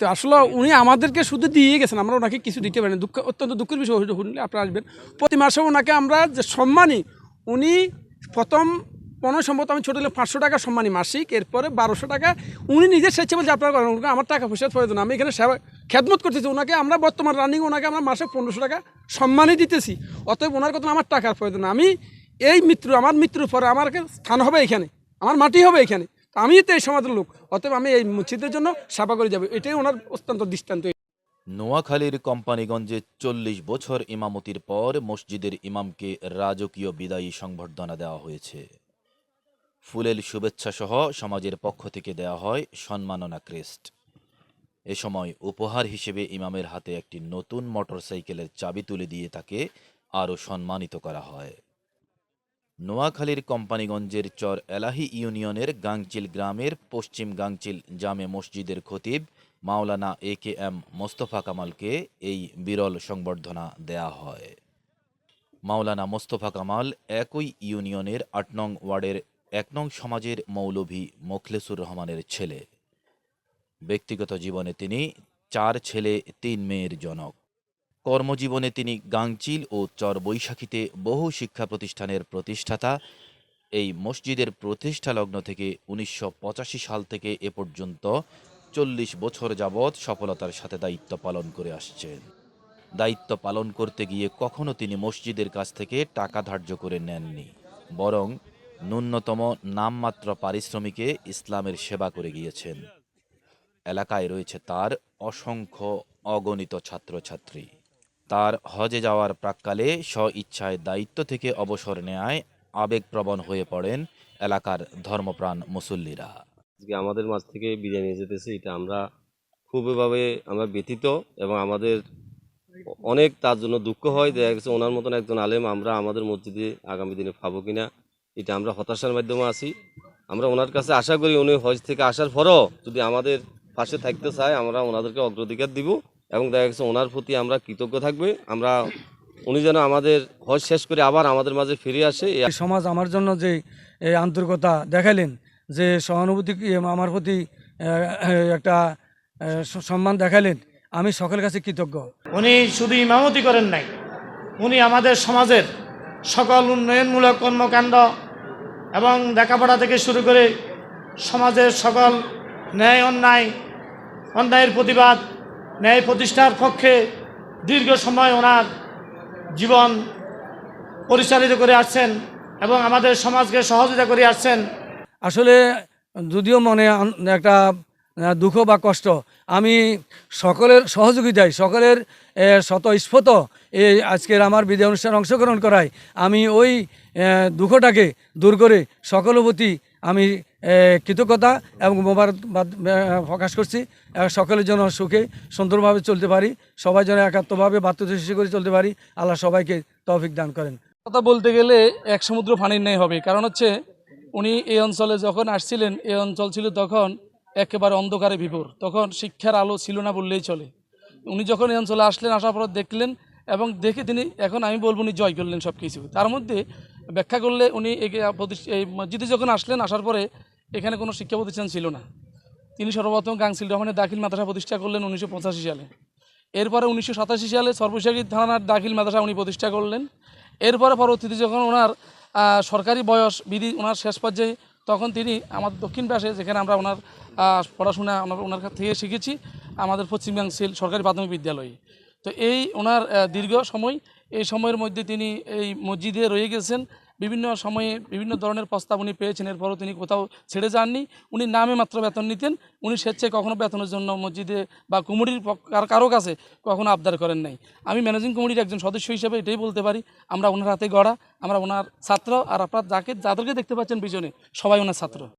তো আসলে উনি আমাদেরকে শুধু দিয়ে গেছেন, আমরা ওনাকে কিছু দিতে পারি না দুঃখ, অত্যন্ত দুঃখের বিষয় শুনলে আপনারা আসবেন। প্রতি মাসে ওনাকে আমরা যে সম্মানী, উনি প্রথম পনেরো সম্ভবত আমি ছোটো হলে পাঁচশো টাকা সম্মানী মাসিক, এরপরে বারোশো টাকা। উনি নিজের স্বেচ্ছা বলছে, আপনারা করেন। আমার টাকা পয়সার প্রয়োজন, আমি এখানে সেবা খেদমত করতেছি। ওনাকে আমরা বর্তমান রানিং ওনাকে আমরা মাসে পনেরোশো টাকা সম্মানই দিতেছি। অতএব ওনার কথা আমার টাকার প্রয়োজন। আমি এই মৃত্যু আমার মৃত্যুর পরে আমার স্থান হবে এখানে, আমার মাটি হবে এখানে। আমি তো এই সমাজের লোক, অতএব আমি এই মসজিদের জন্য সেবা করে যাব। এটাই ওনার অত্যন্ত দৃষ্টান্ত। নোয়াখালীর কোম্পানিগঞ্জে চল্লিশ বছর ইমামতির পর মসজিদের ইমামকে রাজকীয় বিদায়ী সংবর্ধনা দেওয়া হয়েছে। ফুলেল শুভেচ্ছা সহ সমাজের পক্ষ থেকে দেওয়া হয় সম্মাননা ক্রেস্ট। এ সময় উপহার হিসেবে ইমামের হাতে একটি নতুন মোটরসাইকেলের চাবি তুলে দিয়ে তাকে আরও সম্মানিত করা হয়। নোয়াখালীর কোম্পানিগঞ্জের চর এলাহি ইউনিয়নের গাংচিল গ্রামের পশ্চিম গাংচিল জামে মসজিদের খতিব মাওলানা এ কে এম মোস্তফা কামালকে এই বিরল সংবর্ধনা দেয়া হয়। মাওলানা মোস্তফা কামাল একই ইউনিয়নের আট নং ওয়ার্ডের এক নং সমাজের মৌলভী মোখলেসুর রহমানের ছেলে। ব্যক্তিগত জীবনে তিনি চার ছেলে, তিন মেয়ের জনক। কর্মজীবনে তিনি গাংচিল ও চর বৈশাখীতে বহু শিক্ষা প্রতিষ্ঠানের প্রতিষ্ঠাতা। এই মসজিদের প্রতিষ্ঠা লগ্ন থেকে উনিশশো পঁচাশি সাল থেকে এ পর্যন্ত চল্লিশ বছর যাবৎ সফলতার সাথে দায়িত্ব পালন করে আসছেন। দায়িত্ব পালন করতে গিয়ে কখনো তিনি মসজিদের কাছ থেকে টাকা ধার্য করে নেননি, বরং ন্যূনতম নামমাত্র পারিশ্রমিকে ইসলামের সেবা করে গিয়েছেন। এলাকায় রয়েছে তার অসংখ্য অগণিত ছাত্রছাত্রী। তার হজে যাওয়ার প্রাক্কালে স্ব ইচ্ছায় দায়িত্ব থেকে অবসর নেয় আবেগপ্রবণ হয়ে পড়েন এলাকার ধর্মপ্রাণ মুসল্লিরা। আজকে আমাদের মাঝ থেকে বিদায় নিয়ে যেতেছে। এটা আমরা খুবভাবে আমরা ব্যথিত এবং আমাদের অনেক তার জন্য দুঃখ হয়। দেখা গেছে ওনার মতন একজন আলেম, আমরা আমাদের মসজিদে আগামী দিনে পাবো কিনা, এটা আমরা হতাশার মাধ্যমে আছি। আমরা ওনার কাছে আশা করি উনি হজ থেকে আসার পরও যদি আমাদের পাশে থাকতে চায়, আমরা ওনাদেরকে অগ্রাধিকার দিব। এবং দেখা গেছে ওনার প্রতি আমরা কৃতজ্ঞ থাকবে। আমরা উনি যেন আমাদের হজ শেষ করে আবার আমাদের মাঝে ফিরে আসে সমাজ আমার জন্য যে এই আন্তরিকতা দেখাইলেন যে সহানুভূতি আমার প্রতি একটা সম্মান দেখালেন আমি সকলের কাছে কৃতজ্ঞ। উনি শুধু ইমামতি করেন নাই উনি আমাদের সমাজের সকল উন্নয়নমূলক কর্মকাণ্ড এবং লেখাপড়া থেকে শুরু করে সমাজের সকল ন্যায় অন্যায় অন্যায়ের প্রতিবাদ ন্যায় প্রতিষ্ঠার পক্ষে দীর্ঘ সময় ওনার জীবন পরিচালিত করে আসছেন এবং আমাদের সমাজকে সহযোগিতা করে আসছেন। আসলে যদিও মনে একটা দুঃখ বা কষ্ট আমি সকলের সহযোগিতায় সকলের আহ, স্বতঃস্ফূর্ত এই আজকের আমার বিদায় অনুষ্ঠানে অংশগ্রহণ করায় আমি ওই দুঃখটাকে দূর করে সকলের প্রতি আমি কৃতজ্ঞতা এবং মোবারকবাদ প্রকাশ করছি। সকলের জন্য সুখে সুন্দরভাবে চলতে পারি। সবাই যেন একাত্মভাবে সৃষ্টি করে চলতে পারি। আল্লাহ সবাইকে তৌফিক দান করেন। কথা বলতে গেলে এক সমুদ্র পানির নেই হবে। কারণ হচ্ছে উনি এই অঞ্চলে যখন আসছিলেন এই অঞ্চল ছিল তখন একেবারে অন্ধকারে বিভোর। তখন শিক্ষার আলো ছিল না বললেই চলে। উনি যখন এই অঞ্চলে আসলেন, আসার পর দেখলেন এবং দেখে তিনি, এখন আমি বলব উনি জয় করলেন সব কিছু তার মধ্যে ব্যাখ্যা করলে উনি এই মসজিদে যখন আসলেন, আসার পরে এখানে কোনো শিক্ষা প্রতিষ্ঠান ছিল না। তিনি সর্বপ্রথম গাংসিল রহমানের দাখিল মাদ্রাসা প্রতিষ্ঠা করলেন উনিশশো পঁচাশি সালে। এরপরে উনিশশো সাতাশি সালে সর্বশেষী থানার দাখিল মাদ্রাসা উনি প্রতিষ্ঠা করলেন। এরপরে পরবর্তীতে যখন ওনার সরকারি বয়স বিধি ওনার শেষ পর্যায়ে, তখন তিনি আমাদের দক্ষিণ পাশে, যেখানে আমরা ওনার পড়াশোনা আমরা ওনার কাছ থেকে শিখেছি, আমাদের পশ্চিমবাংশীল সরকারি প্রাথমিক বিদ্যালয়ে। তো এই ওনার দীর্ঘ সময়, এই সময়ের মধ্যে তিনি এই মসজিদে রয়ে গেছেন। বিভিন্ন সময়ে বিভিন্ন ধরনের প্রস্তাব উনি পেয়েছেন এরপরও তিনি কোথাও ছেড়ে যাননি। উনি নামে মাত্র বেতন নিতেন, উনি স্বেচ্ছায় কখনো বেতনের জন্য মসজিদে বা কুমুরির কার- কারও কাছে কখনও আবদার করেন নাই। আমি ম্যানেজিং কমিটির একজন সদস্য হিসেবে এটাই বলতে পারি, আমরা ওনার হাতে গড়া, আমরা ওনার ছাত্র, আর আপনার যাকে, যাদেরকে দেখতে পাচ্ছেন পিছনে, সবাই ওনার ছাত্র।